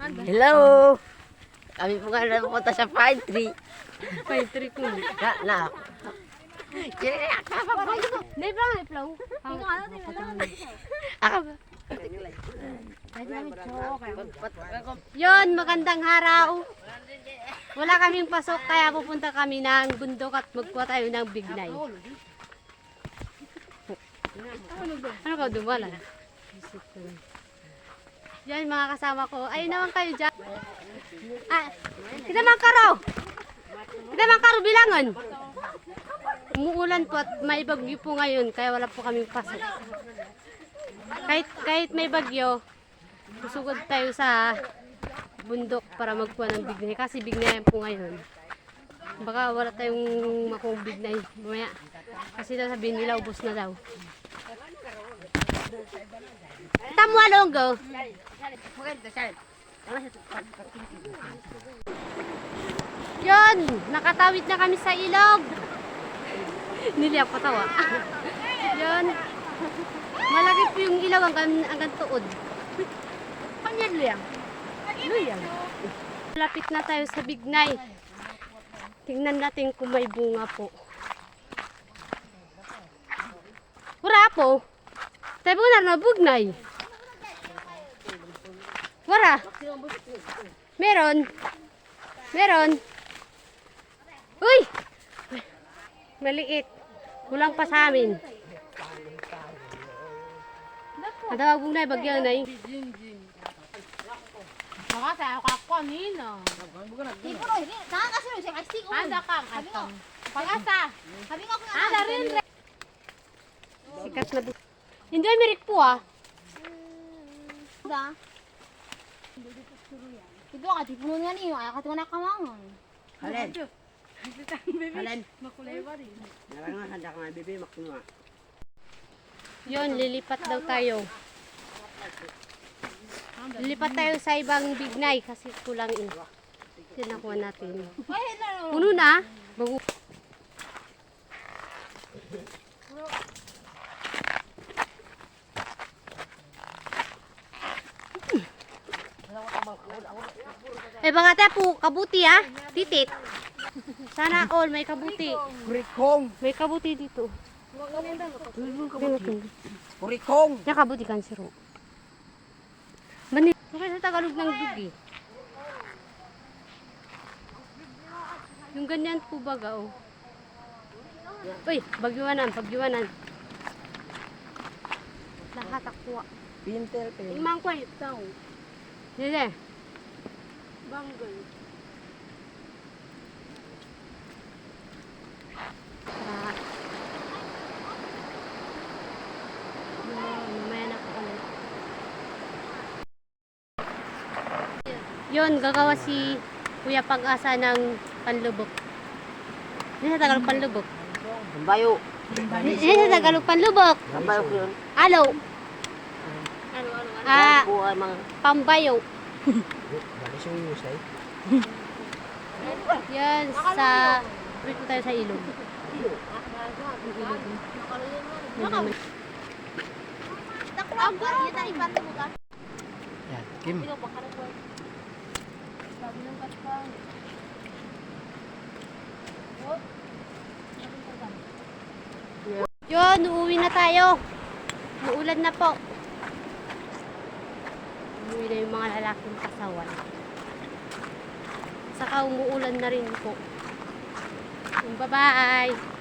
Hello! Kami po nga napunta sa pine tree. Pine tree ko. Na, na. Na. Hindi ba may flow? Ang ano, Ako ba? Yon, magandang araw. Wala kaming pasok kaya pupunta kami ng bundok at magkuha tayo ng bignay. Ano ka dumala? Yan mga kasama ko. Ayun naman kayo dyan. Ah, kita man karo. Kita man karo bilangan. Umuulan po at may bagyo po ngayon kaya wala po kaming pasok. Kahit, kahit may bagyo, susugod tayo sa bundok para magkuha ng bignay. Kasi bignay po ngayon. Baka wala tayong makuha bignay mamaya. Kasi daw sabihin nila ubos na daw. Tamo alonggo. Yun, nakatawid na kami sa ilog. Niliyak patawa. Yun. Malaki po yung ilaw hanggang, hanggang tuod. Kanyan liang. Luyang. Lapit na tayo sa Bignay. Tingnan natin kung may bunga po. Wala po. Tayo po na bugnay. Wala. Meron. Meron. Uy! Maliit. Kulang pa sa amin. Ang tawag po na bagyo na yun. Baka tayo kakonino. Ada kang atong. Pag-asa. Ada rin. Sikat na Hindi, merik po ah. Da. Ito ka, tipuno nga niyo. Ayaw ka ito na kamangon. Halen. Halen. Narangan, handa ka nga, bebe, makuha. Yun, lilipat daw tayo. Lilipat tayo sa ibang bignay kasi kulang eh. Yan nakuha natin. Puno na. Bago. Eh baka tayo po, kabuti ah. Titit. Sana all may kabuti. Kurikong! May kabuti dito. Kurikong! Yan kabuti kan siro. Mani. Okay sa Tagalog ng dugi. Yung ganyan po baga oh. Uy, bagyuanan, bagyuanan. Lahat akwa. Pintel, pen. Imang ko yung Banggol. Tara. Mamaya na ako ulit. Yun, gagawa si Kuya Pag-asa ng panlubok. Hindi sa Tagalog panlubok. Bayo. Hindi sa Tagalog panlubok. Bayo yun. Alo. Ah, Po ay mga... pambayo. Bali siya yung usay. Yan, sa... Dito tayo sa ilog. Yan, Kim. Yun, uuwi na tayo. Muulan na po. Umuwi na yung mga lalaking kasawan. Saka umuulan na rin po. Bye-bye!